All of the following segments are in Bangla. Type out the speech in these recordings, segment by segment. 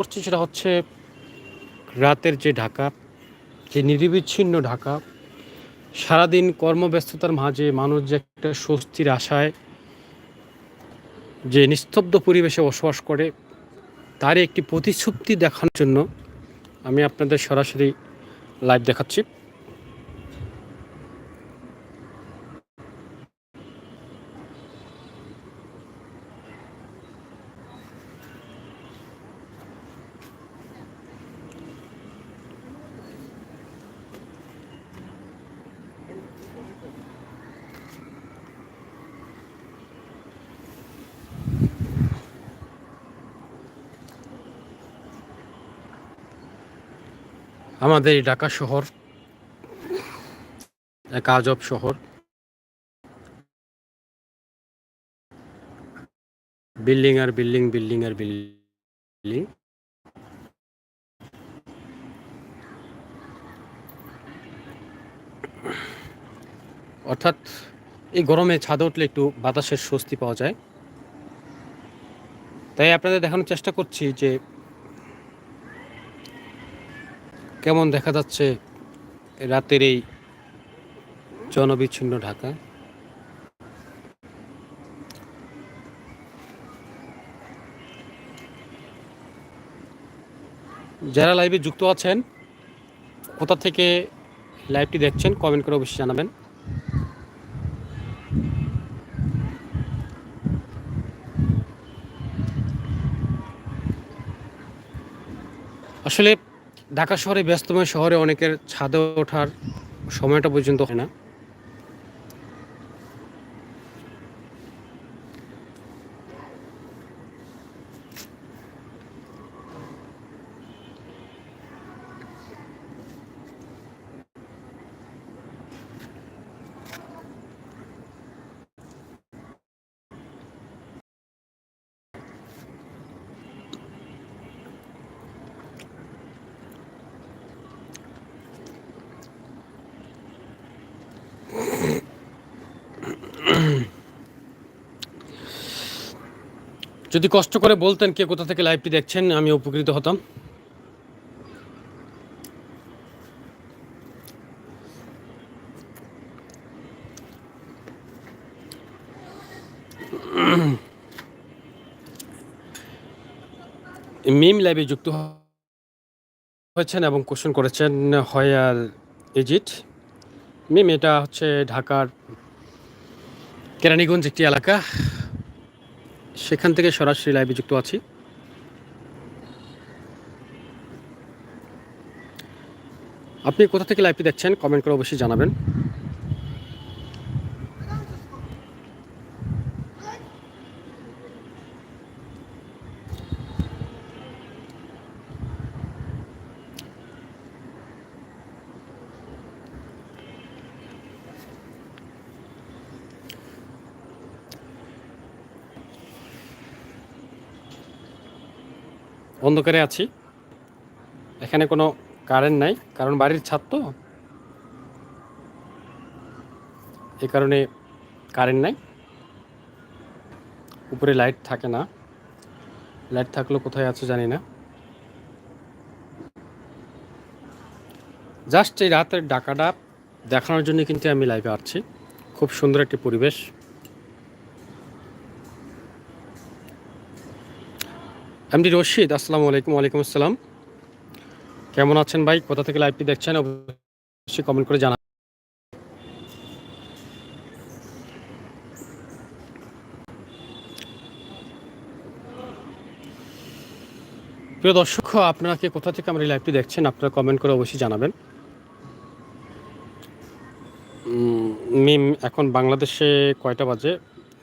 করছি সেটা হচ্ছে রাতের যে ঢাকা, যে নিরবিচ্ছিন্ন ঢাকা, সারাদিন কর্মব্যস্ততার মাঝে মানুষ যে একটা স্বস্তির আশায় যে নিস্তব্ধ পরিবেশে বসবাস করে, তারই একটি প্রতিশ্রুতি দেখানোর জন্য আমি আপনাদের সরাসরি লাইভ দেখাচ্ছি। আমাদের এই ঢাকা শহর, এক আজব শহর। বিল্ডিং আর বিল্ডিং বিল্ডিং আর বিল্ডিং। অর্থাৎ এই গরমে ছাদে উঠলে একটু বাতাসের স্বস্তি পাওয়া যায়। তাই আপনাদের দেখানোর চেষ্টা করছি যে কেমন দেখা যাচ্ছে রাতের এই জনবিচ্ছিন্ন ঢাকা? যারা লাইভে যুক্ত আছেন, কোথা থেকে লাইভটি দেখছেন কমেন্ট করে অবশ্যই জানাবেন। আসলে ঢাকা শহরে ব্যস্তময় শহরে অনেকের ছাদে ওঠার সময়টা পর্যন্ত হয় না। যদি কষ্ট করে বলতেন কে কোথা থেকে লাইভটি দেখছেন, আমি উপকৃত হতাম। মিম লাইভে যুক্ত হয়েছেন এবং কোশ্চেন করেছেন হয় হয়ার ইজিট মিম এটা হচ্ছে ঢাকার কেরানীগঞ্জ একটি এলাকা। সেখান থেকে সরাসরি লাইভে যুক্ত আছি। আপনি কোথা থেকে লাইভটি দেখছেন কমেন্ট করে অবশ্যই জানাবেন। অন্ধকারে আছি। এখানে কোনো কারেন্ট নাই, কারণ বাড়ির ছাদ তো। এ কারণে কারেন্ট নাই। উপরে লাইট থাকে না। লাইট থাকলেও কোথায় আছে জানি না। জাস্ট এই রাতের ডাকাটা দেখানোর জন্য কিন্তু আমি লাইভে আসছি। খুব সুন্দর একটি পরিবেশ। এমডি রশিদ, আসসালামু আলাইকুম, ওয়ালাইকুম আসসালাম। কেমন আছেন ভাই? কোথা থেকে লাইভটি দেখছেন? অবশ্যই কমেন্ট করে জানান। প্রিয় দর্শক আপনারা কোথা থেকে আমার এই লাইভটি দেখছেন আপনারা কমেন্ট করে অবশ্যই জানাবেন। মিম, এখন বাংলাদেশে কয়টা বাজে?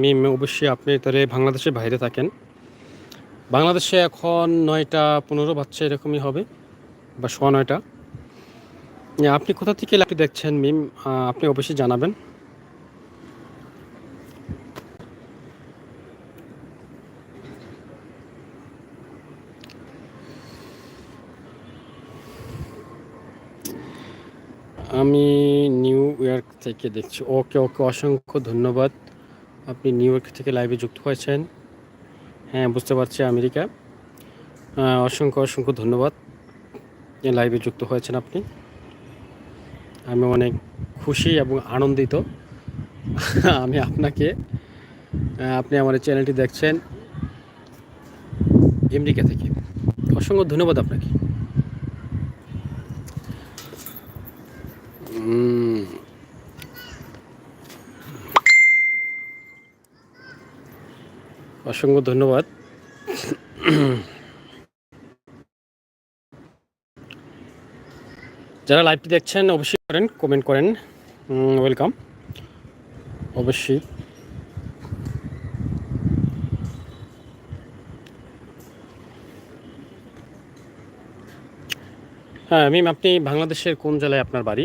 মিম, অবশ্যই আপনি তাহলে বাংলাদেশের বাইরে থাকেন। বাংলাদেশে এখন নয়টা পনেরো বাচ্চা এরকমই হবে, বা সোয়া নয়টা। আপনি কোথা থেকে লাইভটি দেখছেন মিম? আপনি অবশ্যই জানাবেন। আমি নিউ ইয়র্ক থেকে দেখছি। ওকে ওকে, অসংখ্য ধন্যবাদ। আপনি নিউ ইয়র্ক থেকে লাইভে যুক্ত হয়েছেন। হ্যাঁ বুঝতে পারছি আমেরিকা। অসংখ্য অসংখ্য ধন্যবাদ। লাইভে যুক্ত হয়েছেন আপনি। আমি অনেক খুশি এবং আনন্দিত। আমি আপনাকে আপনি আমার চ্যানেলটি দেখছেন আমেরিকা থেকে। অসংখ্য ধন্যবাদ আপনাকে। অসংখ্য ধন্যবাদ। যারা লাইভটি দেখছেন, অবশ্যই করেন কমেন্ট করেন। ওয়েলকাম অবশ্যই। হ্যাঁ মিম আপনি বাংলাদেশের কোন জেলায় আপনার বাড়ি?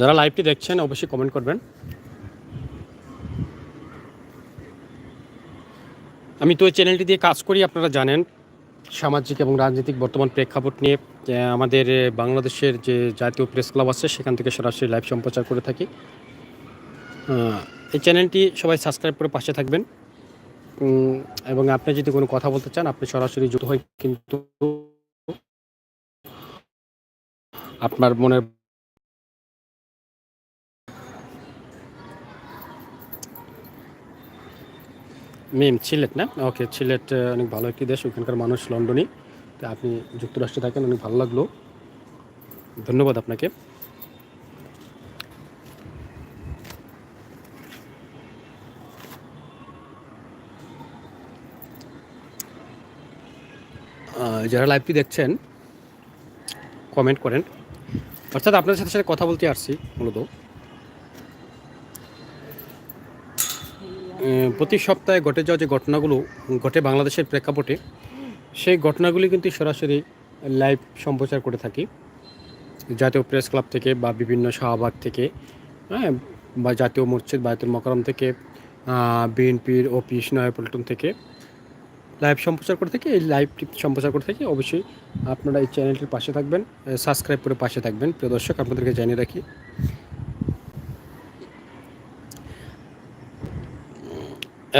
যারা লাইভটি দেখছেন, অবশ্যই কমেন্ট করবেন। আমি তো এই চ্যানেলটি দিয়ে কাজ করি, আপনারা জানেন। সামাজিক এবং রাজনৈতিক বর্তমান প্রেক্ষাপট নিয়ে আমাদের বাংলাদেশের যে জাতীয় প্রেস ক্লাব আছে, সেখান থেকে সরাসরি লাইভ সম্প্রচার করে থাকি। এই চ্যানেলটি সবাই সাবস্ক্রাইব করে পাশে থাকবেন। এবং আপনি যদি কোনো কথা বলতে চান, আপনি সরাসরি যুক্ত হয় কিন্তু আপনার মনের মিম সিলেট না? ওকে সিলেট অনেক ভালো একটি দেশ, ওখানকার মানুষ লন্ডনই তো আপনি যুক্তরাষ্ট্রে থাকেন, অনেক ভালো লাগল। ধন্যবাদ আপনাকে। যারা লাইভটি দেখছেন কমেন্ট করেন। অর্থাৎ আপনাদের সাথে সাথে কথা বলতে আসছি, মূলত। প্রতি সপ্তাহে ঘটে যাওয়া যে ঘটনাগুলো ঘটে বাংলাদেশের প্রেক্ষাপটে, সেই ঘটনাগুলি কিন্তু সরাসরি লাইভ সম্প্রচার করে থাকি। জাতীয় প্রেস ক্লাব থেকে বা বিভিন্ন শাহবাগ থেকে হ্যাঁ বা জাতীয় মসজিদ, বায়তুল মকরম থেকে বিএনপির অফিস নয়াপল্টন থেকে লাইভ সম্প্রচার করে থাকি। এই লাইভটি সম্প্রচার করে থাকি। অবশ্যই আপনারা এই চ্যানেলটির পাশে থাকবেন সাবস্ক্রাইব করে পাশে থাকবেন। প্রিয় দর্শক, আপনাদেরকে জানিয়ে রাখি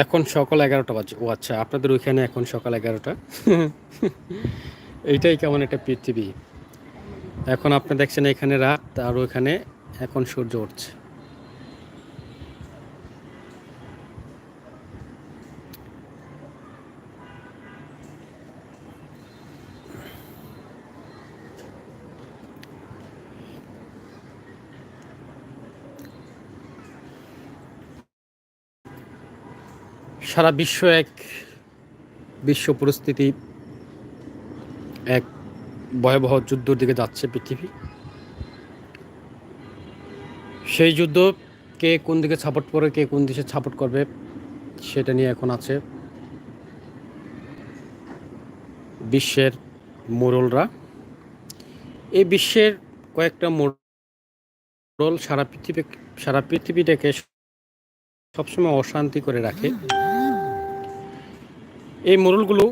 এখন সকাল এগারোটা বাজে। ও আচ্ছা আপনাদের ওইখানে এখন সকাল এগারোটা? এইটাই কেমন একটা পৃথিবী। এখন আপনি দেখছেন এখানে রাত আর ওইখানে এখন সূর্য উঠছে। সারা বিশ্ব এক, বিশ্ব পরিস্থিতি এক ভয়াবহ যুদ্ধর দিকে যাচ্ছে পৃথিবী। সেই যুদ্ধ কে কোন দিকে সাপোর্ট করে, কে কোন দিকে সাপোর্ট করবে, সেটা নিয়ে এখন আছে বিশ্বের মোড়লরা। এই বিশ্বের কয়েকটা মোড়ল সারা পৃথিবী, সারা পৃথিবীটাকে সবসময় অশান্তি করে রাখে। এই মোড়লগুলো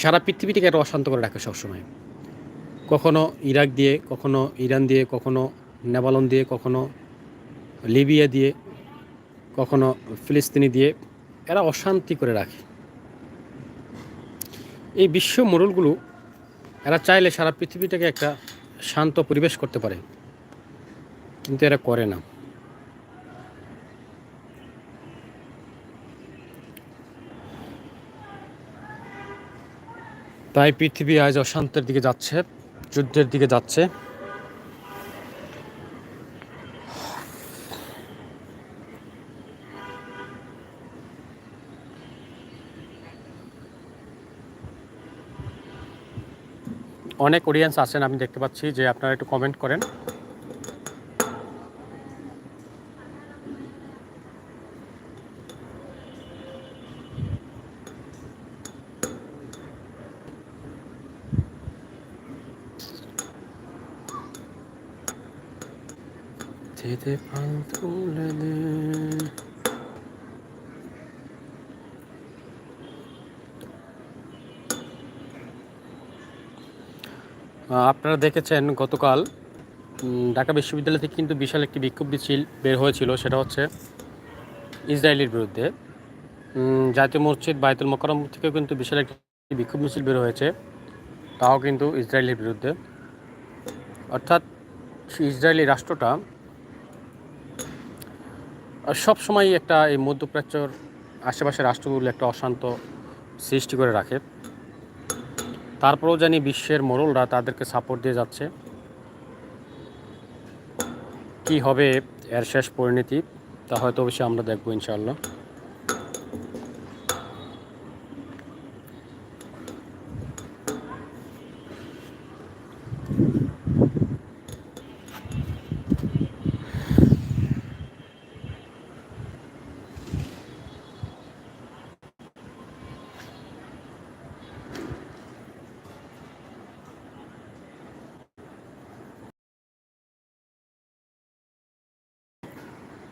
সারা পৃথিবীটাকে একটা অশান্ত করে রাখে সবসময়। কখনো ইরাক দিয়ে, কখনো ইরান দিয়ে, কখনো নেবালন দিয়ে, কখনো লিবিয়া দিয়ে, কখনো ফিলিস্তিনি দিয়ে এরা অশান্তি করে রাখে। এই বিশ্ব মোড়লগুলো এরা চাইলে সারা পৃথিবীটাকে একটা শান্ত পরিবেশ করতে পারে, কিন্তু এরা করে না। তাই পৃথিবী আজ অশান্তের দিকে যাচ্ছে, যুদ্ধের দিকে যাচ্ছে। অনেক অডিয়েন্স আছেন, আমি দেখতে পাচ্ছি, যে আপনারা একটু কমেন্ট করেন। দে আহ, আপনারা দেখেছেন গতকাল ঢাকা বিশ্ববিদ্যালয় থেকে কিন্তু বিশাল একটি বিক্ষোভ মিছিল বের হয়েছিল সেটা হচ্ছে ইসরায়েলের বিরুদ্ধে। জাতীয় মসজিদ বায়তুল মোকারম থেকেও কিন্তু বিশাল একটি বিক্ষোভ মিছিল বের হয়েছে তাও কিন্তু ইসরায়েলের বিরুদ্ধে। অর্থাৎ ইসরায়েলি রাষ্ট্রটা সব সময় একটা এই মধ্যপ্রাচ্যর আশেপাশের রাষ্ট্রগুলো একটা অশান্ত সৃষ্টি করে রাখে। তারপরেও জানি বিশ্বের মোড়লরা তাদেরকে সাপোর্ট দিয়ে যাচ্ছে। কি হবে এর শেষ পরিণতি, তা হয়তো অবশ্যই আমরা দেখব ইনশাআল্লাহ।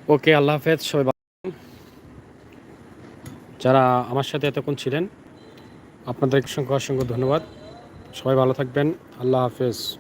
ওকে, আল্লাহ হাফেজ, সবাই। যারা আমার সাথে এতক্ষণ ছিলেন আপনাদের অসংখ্য অসংখ্য ধন্যবাদ। সবাই ভালো থাকবেন। আল্লাহ হাফেজ।